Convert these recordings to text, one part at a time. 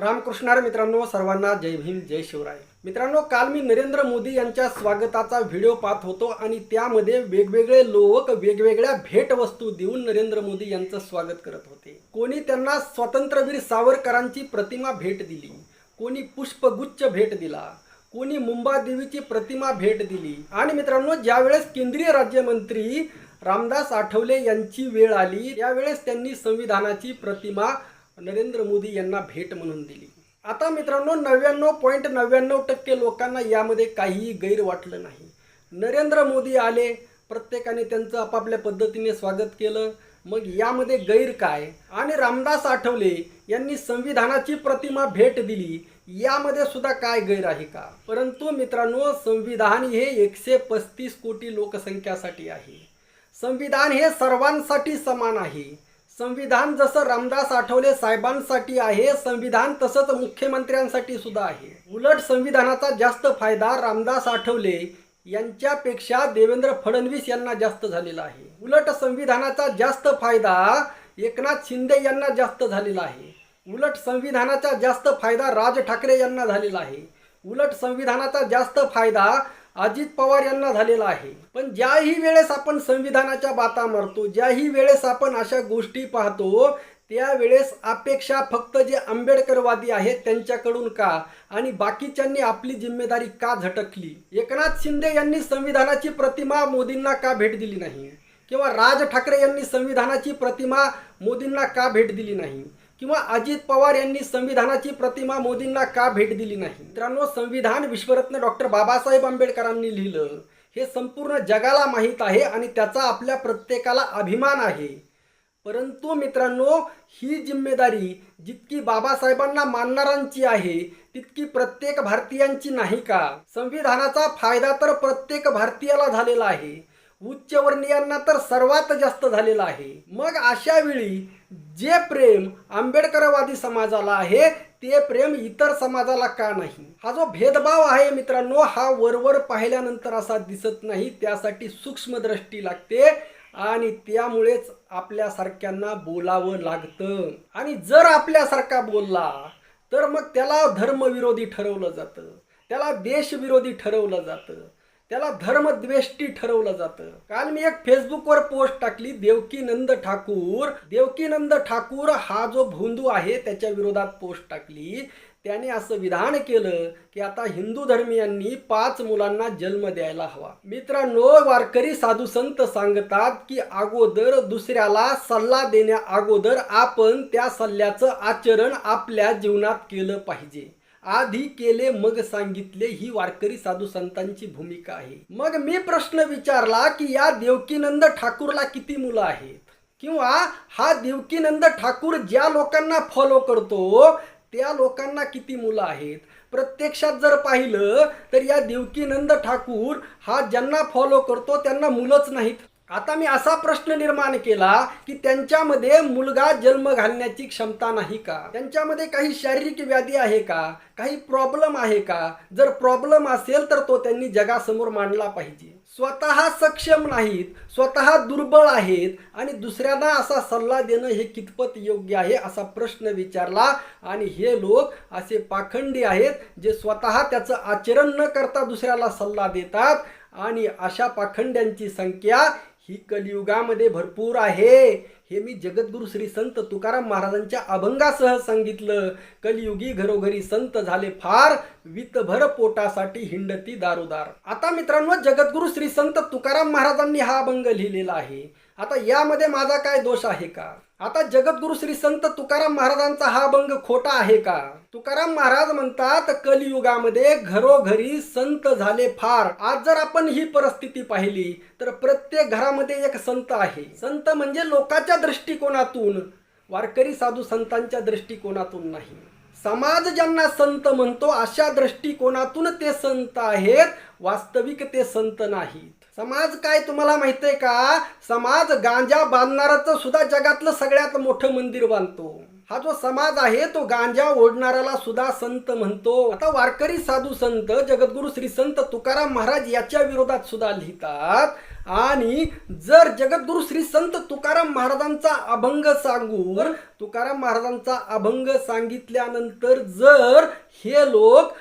रामकृष्णार मित्रांनो सर्वांना जय भीम जय शिवराय. मित्रांनो काल मी नरेंद्र मोदी यांच्या स्वागताचा व्हिडिओ पाहत होतो आणि त्यामध्ये वेगवेगळे लोक वेगवेगळ्या भेटवस्तू देऊन नरेंद्र मोदी यांचं स्वागत करत होते. कोणी त्यांना स्वातंत्र्यवीर सावरकरांची प्रतिमा भेट दिली कोणी पुष्पगुच्छ भेट दिला कोणी मुंबादेवीची प्रतिमा भेट दिली. आणि मित्रांनो ज्यावेळेस केंद्रीय राज्यमंत्री रामदास आठवले यांची वेळ आली त्यावेळेस त्यांनी संविधानाची प्रतिमा नरेंद्र मोदी यांना भेट म्हणून दिली. आता मित्रांनो नव्याण्णव पॉईंट नव्याण्णव टक्के लोकांना यामध्ये काहीही गैर वाटलं नाही. नरेंद्र मोदी आले प्रत्येकाने त्यांचं आपापल्या पद्धतीने स्वागत केलं. मग यामध्ये गैर काय? आणि रामदास आठवले यांनी संविधानाची प्रतिमा भेट दिली यामध्ये सुद्धा काय गैर आहे का? परंतु मित्रांनो संविधान हे एकशे पस्तीस कोटी लोकसंख्यासाठी आहे. संविधान हे सर्वांसाठी समान आहे. संविधान जसं रामदास आठवले साहेबांसाठी आहे संविधान तसंच मुख्यमंत्र्यांसाठी सुद्धा आहे. उलट संविधानाचा जास्त फायदा रामदास आठवले यांच्यापेक्षा देवेंद्र फडणवीस यांना जास्त झालेला आहे. उलट संविधानाचा जास्त फायदा एकनाथ शिंदे यांना जास्त झालेला आहे. उलट संविधानाचा जास्त फायदा राज ठाकरे यांना झालेला आहे. उलट संविधानाचा जास्त फायदा अजित पवार यांना झालेला आहे. पण ज्याही वेळेस आपण संविधानाच्या बाता मारतो ज्याही वेळेस आपण अशा गोष्टी पाहतो त्यावेळेस अपेक्षा फक्त जे आंबेडकरवादी आहेत त्यांच्याकडून का? आणि बाकीच्यांनी आपली जिम्मेदारी का झटकली? एकनाथ शिंदे यांनी संविधानाची प्रतिमा मोदींना का भेट दिली नाही? किंवा राज ठाकरे यांनी संविधानाची प्रतिमा मोदींना का भेट दिली नाही? किंवा अजित पवार यांनी संविधानाची प्रतिमा मोदींना का भेट दिली नाही? मित्रांनो संविधान विश्वरत्न डॉक्टर बाबासाहेब आंबेडकरांनी लिहिलं. हे संपूर्ण जगाला माहीत आहे आणि त्याचा आपल्या प्रत्येकाला अभिमान आहे. परंतु मित्रांनो ही जिम्मेदारी जितकी बाबासाहेबांना मानणाऱ्यांची आहे तितकी प्रत्येक भारतीयांची नाही का? संविधानाचा फायदा तर प्रत्येक भारतीयाला झालेला आहे. उच्चवर्णीयांना तर सर्वात जास्त झालेला आहे. मग अशा वेळी जे प्रेम आंबेडकरवादी समाजाला आहे ते प्रेम इतर समाजाला का नाही? हा जो भेदभाव आहे मित्रांनो हा वरवर पाहिल्यानंतर असा दिसत नाही त्यासाठी सूक्ष्म दृष्टी लागते आणि त्यामुळेच आपल्यासारख्यांना बोलावं लागतं. आणि जर आपल्यासारखा बोलला तर मग त्याला धर्मविरोधी ठरवलं जातं. त्याला देशविरोधी ठरवलं जातं. त्याला धर्मद्वेष्टी ठरवलं जातं. काल मी एक फेसबुकवर पोस्ट टाकली देवकीनंद ठाकूर. देवकीनंद ठाकूर हा जो भोंदू आहे त्याच्या विरोधात पोस्ट टाकली. त्याने असं विधान केलं की आता हिंदू धर्मियांनी पाच मुलांना जन्म द्यायला हवा. मित्रांनो वारकरी साधू संत सांगतात की अगोदर दुसऱ्याला सल्ला देण्या अगोदर आपण त्या सल्ल्याचं आचरण आपल्या जीवनात केलं पाहिजे. आधी केले मग सांगितले ही वारकरी साधू संतांची भूमिका आहे. मग मी प्रश्न विचारला की या देवकीनंद ठाकूरला किती मुलं आहेत? किंवा हा देवकीनंद ठाकूर ज्या लोकांना फॉलो करतो त्या लोकांना किती मुलं आहेत? प्रत्यक्षात जर पाहिलं तर या देवकीनंद ठाकूर हा ज्यांना फॉलो करतो त्यांना मुलंच नाहीत. आता मी असा प्रश्न निर्माण केला की त्यांच्यामध्ये मुलगा जन्म घालण्याची क्षमता नाही का? त्यांच्यामध्ये काही शारीरिक व्याधी आहे का? काही प्रॉब्लेम आहे का? जर प्रॉब्लेम असेल तर तो त्यांनी जगासमोर मांडला पाहिजे. स्वतः सक्षम नाहीत स्वतः दुर्बळ आहेत आणि दुसऱ्यांना असा सल्ला देणं हे कितपत योग्य आहे असा प्रश्न विचारला आणि हे लोक असे पाखंडी आहेत जे स्वतः त्याचं आचरण न करता दुसऱ्याला सल्ला देतात आणि अशा पाखंड्यांची संख्या ही कलियुगामध्ये भरपूर आहे. हे मी जगद्गुरु श्री संत तुकाराम महाराजांच्या अभंगासह सांगितलं. कलियुगी घरोघरी संत झाले फार वितभर पोटासाठी हिंडती दारोदार. आता मित्रांनो जगद्गुरु श्री संत तुकाराम महाराजांनी हा अभंग लिहिलेला आहे. आता यामध्ये माझा काय दोष आहे का? आता जगद्गुरु श्री संत तुकाराम महाराजांचा हा अभंग खोटा आहे का? तुकाराम महाराज म्हणतात कलियुगामध्ये घरोघरी संत झाले फार. आज जर आपण ही परिस्थिती पाहिली तर प्रत्येक घरामध्ये एक संत आहे. संत म्हणजे लोकाच्या दृष्टिकोनातून. वारकरी साधू संतांच्या दृष्टिकोनातून नाही. समाज ज्यांना संत म्हणतो अशा दृष्टिकोनातून ते संत आहेत. वास्तविक ते संत नाहीत. समाज काय तुम्हाला माहीत आहे का? समाज गांजा बांधणाराचं सुद्धा जगातलं सगळ्यात मोठं मंदिर बांधतो. हा जो समाज आहे तो गांजा ओढणाऱ्याला सुद्धा संत म्हणतो. आता वारकरी साधू संत जगद्गुरु श्री संत तुकाराम महाराज याच्या विरोधात सुद्धा लिहितात. आणि जर जगद्गुरु श्री संत तुकाराम महाराजांचा अभंग सांगून तुकाराम महाराजांचा अभंग सांगितल्यानंतर जर हे लोक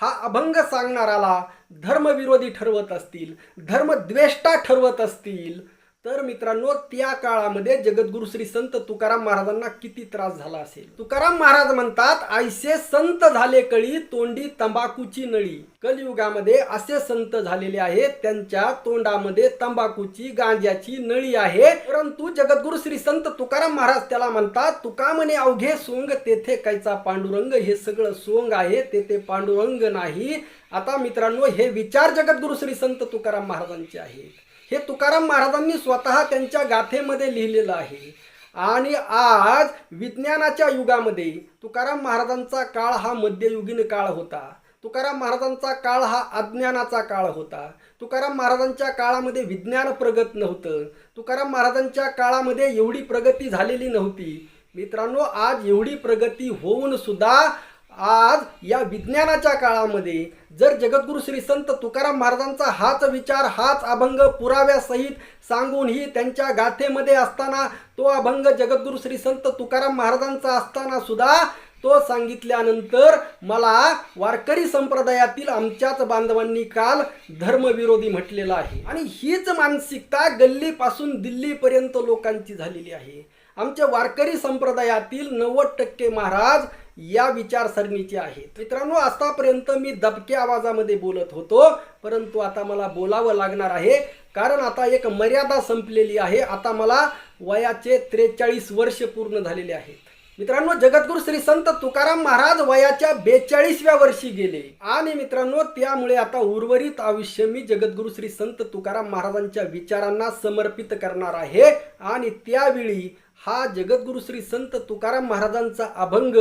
हा अभंग सांगणाराला धर्मविरोधी ठरवत असतील धर्मद्वेष्टा ठरवत असतील तर मित्रांनो त्या काळामध्ये जगद्गुरु श्री संत तुकाराम महाराजांना किती त्रास झाला असेल? तुकाराम महाराज म्हणतात ऐसे संत झाले कळी तोंडी तंबाखूची नळी. कलियुगामध्ये असे संत झालेले आहेत त्यांच्या तोंडामध्ये तंबाखूची गांज्याची नळी आहे. परंतु जगद्गुरु श्री संत तुकाराम महाराज त्याला म्हणतात तुका म्हणे अवघे सोंग तेथे कायचा पांडुरंग. हे सगळं सोंग आहे तेथे पांडुरंग नाही. आता मित्रांनो हे विचार जगद्गुरु श्री संत तुकाराम महाराजांचे आहेत. हे तुकाराम महाराजांनी स्वतः त्यांच्या गाथेमध्ये लिहिलेलं आहे. आणि आज विज्ञानाच्या युगामध्ये तुकाराम महाराजांचा काळ हा मध्ययुगीन काळ होता. तुकाराम महाराजांचा काळ हा अज्ञानाचा काळ होता. तुकाराम महाराजांच्या काळामध्ये विज्ञान प्रगत नव्हतं. तुकाराम महाराजांच्या काळामध्ये एवढी प्रगती झालेली नव्हती. मित्रांनो आज एवढी प्रगती होऊन सुद्धा आज या विज्ञानाच्या काळामध्ये जर जगद्गुरु श्री संत तुकाराम महाराजांचा हाच विचार हाच अभंग पुराव्यासहित सांगूनही त्यांच्या गाथेमध्ये असताना तो अभंग जगद्गुरु श्री संत तुकाराम महाराजांचा असताना सुद्धा तो सांगितल्यानंतर मला वारकरी संप्रदायातील आमच्याच बांधवांनी काल धर्मविरोधी म्हटलेला आहे. आणि हीच मानसिकता गल्लीपासून दिल्लीपर्यंत लोकांची झालेली आहे. आमच्या वारकरी संप्रदायातील नव्वद टक्के महाराज या विचारसरणीची आहेत मित्रांनो आतापर्यंत मी दबक्या आवाजामध्ये बोलत होतो परंतु आता मला बोलावं लागणार आहे. कारण आता एक मर्यादा संपलेली आहे. आता मला वयाचे त्रेचाळीस वर्ष पूर्ण झालेले आहेत. मित्रांनो जगद्गुरु श्री संत तुकाराम महाराज वयाच्या बेचाळीसव्या वर्षी गेले. आणि मित्रांनो त्यामुळे आता उर्वरित आयुष्य मी जगद्गुरु श्री संत तुकाराम महाराजांच्या विचारांना समर्पित करणार आहे. आणि त्यावेळी हा जगद्गुरु श्री संत तुकाराम महाराजांचा अभंग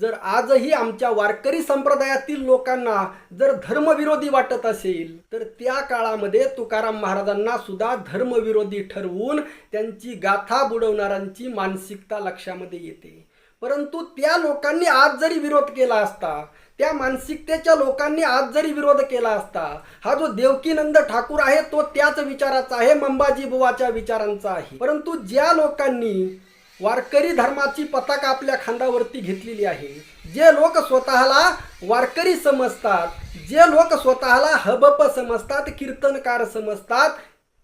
जर आजही आमच्या वारकरी संप्रदायातील लोकांना जर धर्मविरोधी वाटत असेल तर त्या काळामध्ये तुकाराम महाराजांना सुद्धा धर्मविरोधी ठरवून त्यांची गाथा बुडवणाऱ्यांची मानसिकता लक्षामध्ये येते. परंतु त्या लोकांनी आज जरी विरोध केला असता त्या मानसिकतेच्या लोकांनी आज जरी विरोध केला असता हा जो देवकीनंद ठाकूर आहे तो त्याच विचाराचा आहे मंबाजी बुवाच्या विचारांचा आहे. परंतु ज्या लोकांनी वारकरी धर्माची पताका आपल्या खांदावरती घेतलेली आहे जे लोक स्वतःला वारकरी समजतात जे लोक स्वतःला हबप समजतात कीर्तनकार समजतात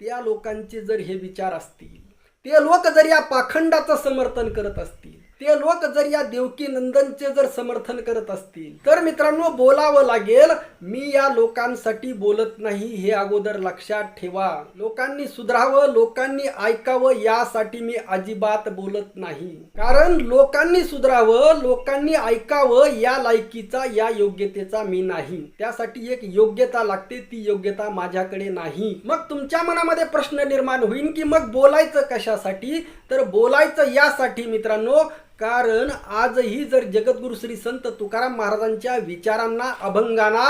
त्या लोकांचे जर हे विचार असतील ते लोक जर या पाखंडाचं समर्थन करत असतील ते लोक जर या देवकी नंदनचे जर समर्थन करत असतील तर मित्रांनो बोलावं लागेल मी या लोकांसाठी बोलत नाही हे अगोदर लक्षात ठेवा. लोकांनी सुधारावं लोकांनी ऐकावं यासाठी मी अजिबात बोलत नाही. कारण लोकांनी सुधारावं लोकांनी ऐकावं या लायकीचा या योग्यतेचा मी नाही. त्यासाठी एक योग्यता लागते ती योग्यता माझ्याकडे नाही. मग तुमच्या मनामध्ये प्रश्न निर्माण होईल की मग बोलायचं कशासाठी? तर बोलायचं यासाठी मित्रांनो कारण आजही जर जगद्गुरु श्री संत तुकाराम महाराजांच्या विचारांना अभंगांना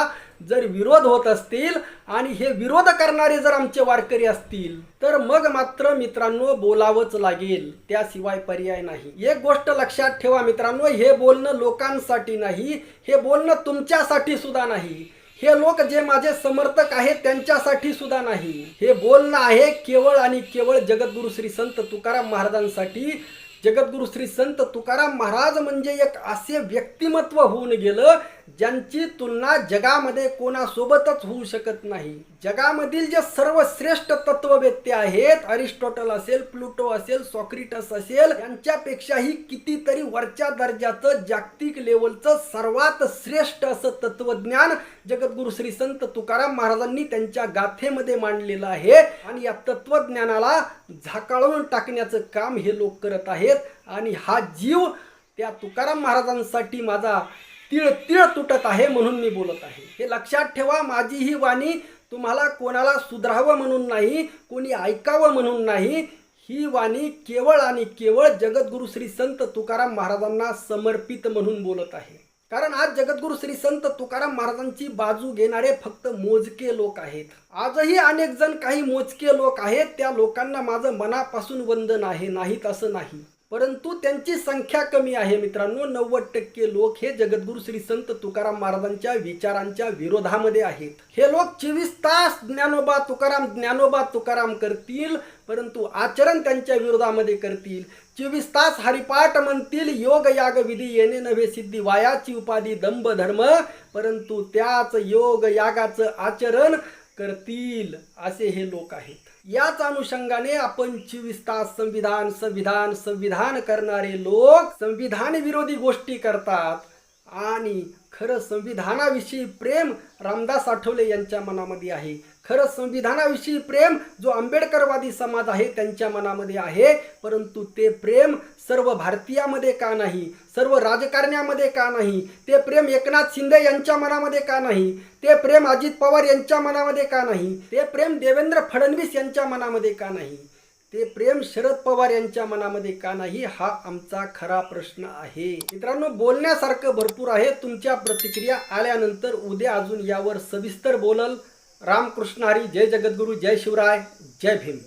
जर विरोध होत असतील आणि हे विरोध करणारे जर आमचे वारकरी असतील तर मग मात्र मित्रांनो बोलावंच लागेल. त्याशिवाय पर्याय नाही. एक गोष्ट लक्षात ठेवा मित्रांनो हे बोलणं लोकांसाठी नाही हे बोलणं तुमच्यासाठी सुद्धा नाही. हे लोक जे माझे समर्थक आहेत त्यांच्यासाठी सुद्धा नाही. हे बोलणं आहे केवळ आणि केवळ जगद्गुरु श्री संत तुकाराम महाराजांसाठी जगद्गुरु श्री संत तुकाराम महाराज म्हणजे एक असे व्यक्तिमत्व होऊन गेलं ज्यांची तुलना जगामध्ये कोणासोबतच होऊ शकत नाही. जगामधील जे सर्वश्रेष्ठ तत्ववेत्ते आहेत अरिस्टॉटल असेल प्लुटो असेल सॉक्रिटस असेल यांच्यापेक्षाही कितीतरी वरच्या दर्जाचं जागतिक लेवलचं सर्वात श्रेष्ठ असं तत्वज्ञान जगद्गुरु श्री संत तुकाराम महाराजांनी त्यांच्या गाथेमध्ये मांडलेलं आहे. आणि या तत्वज्ञानाला झाकाळून टाकण्याचं काम हे लोक करत आहेत. आणि हा जीव त्या तुकाराम महाराजांसाठी माझा तिळ तिळ तुटत आहे म्हणून मी बोलत आहे. हे लक्षात ठेवा माझी ही वाणी तुम्हाला कोणाला सुधारावं म्हणून नाही कोणी ऐकावं म्हणून नाही. ही वाणी केवळ आणि केवळ जगद्गुरु श्री संत तुकाराम महाराजांना समर्पित म्हणून बोलत आहे. कारण आज जगद्गुरु श्री संत तुकाराम महाराजांची बाजू घेणारे फक्त मोजके लोक आहेत. आजही अनेक जण काही मोजके लोक आहेत. त्या लोकांना माझं मनापासून वंदन आहे. नाहीत असं नाही. परंतु त्यांची संख्या कमी आहे मित्रांनो. नव्वद टक्के लोक हे जगद्गुरु श्री संत तुकाराम महाराजांच्या विचारांच्या विरोधामध्ये आहेत. हे लोक चोवीस तास ज्ञानोबा तुकाराम ज्ञानोबा तुकाराम करतील परंतु आचरण त्यांच्या विरोधामध्ये करतील. चोवीस तास हरिपाठ म्हणतील योग याग विधी येणे नव्हे सिद्धी वायाची उपाधी दंभ धर्म परंतु त्याच योग यागाचं आचरण करतील असे हे लोक आहेत. याच अनुषंगाने आपण चोवीस तास संविधान संविधान संविधान करणारे लोक संविधान विरोधी गोष्टी करतात. आणि खरं संविधानाविषयी प्रेम रामदास आठवले यांच्या मनामध्ये आहे. खरं संविधानाविषयी प्रेम जो आंबेडकरवादी समाज आहे त्यांच्या मनामध्ये आहे परंतु ते प्रेम सर्व भारतीयामध्ये का नाही सर्व राजकारण्यामध्ये का नाही ते प्रेम एकनाथ शिंदे यांच्या मनामध्ये का नाही ते प्रेम अजित पवार यांच्या मनामध्ये का नाही ते प्रेम देवेंद्र फडणवीस यांच्या मनामध्ये का नाही ते प्रेम शरद पवार यांच्या मनामध्ये का नाही हा आमचा खरा प्रश्न आहे. मित्रांनो बोलण्यासारखं भरपूर आहे. तुमच्या प्रतिक्रिया आल्यानंतर उद्या अजून यावर सविस्तर बोलल. रामकृष्ण हरी जय जगद्गुरू जय शिवराय जय भीम.